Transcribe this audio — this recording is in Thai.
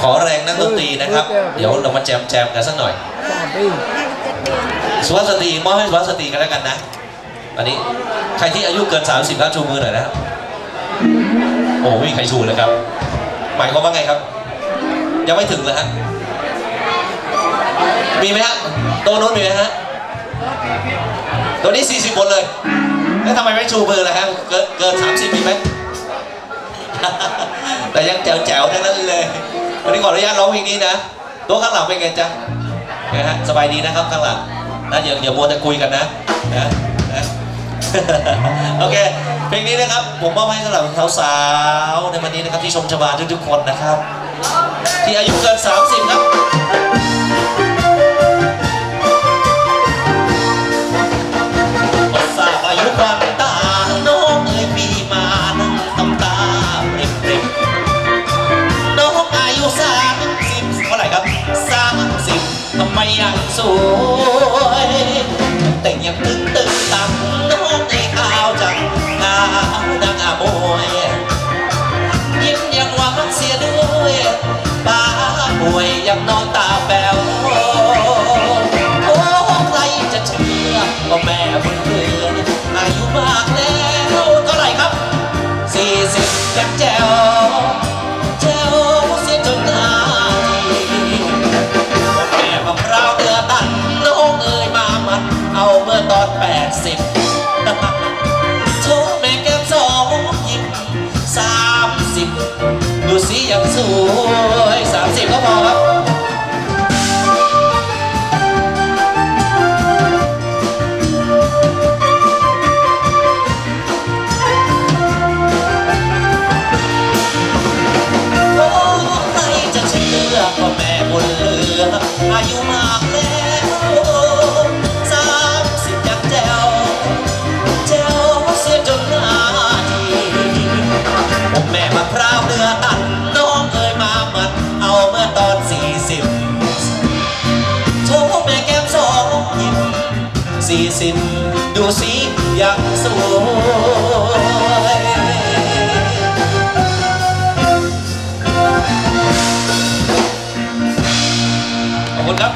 ขอแรงนักดนตรีนะครับ เดี๋ยวเรามาแจมแจมกันสักหน่อยสามปีสุภาพสตรีมอบให้สุภาพสตรีกันแล้วกันนะอันนี้ใครที่อายุเกิน 30แล้วชูมือหน่อยนะครับโอ้ไม่มีใครชูเลยครับ หมายความว่าไงครับ ยังไม่ถึงเลยฮะมีไหมฮะโตัวโน้นมีไหมฮะตัวนี้ 40หมดเลยแล้วทำไมไม่ชูมือล่ะฮะเกินเกิน30มีไหมแต่ยังแจ๋วๆทั้งนั้นเลย วันนี้ขออนุญาตร้องเพลงนี้นะโต๊ะข้างหลังเป็นไงจ๊ะนะฮะสบายดีนะครับข้างหลังนะอย่าอย่ามัวแต่คุยกันนะนะนะโอเคเพลงนี้นะครับผมมอบให้สำหรับสาวๆในวันนี้นะครับที่ชมชบาทุกๆคนนะครับ ที่อายุเกิน 30 ครับ สวย แต่ยังตึงตึงตังน้องในข้าวจังขาดังอามวยยิ้มยังหวานเสียด้วยป้าป่วยยังนอนตาแป๋วโอ้ใครจะเชื่อว่าแม่บุญ อนแปดสิบโชว์แม่แก้มสองยิ้มสามสิบดูสิยังสวย สี่สินดูสิยังสวยขอบคุณครับ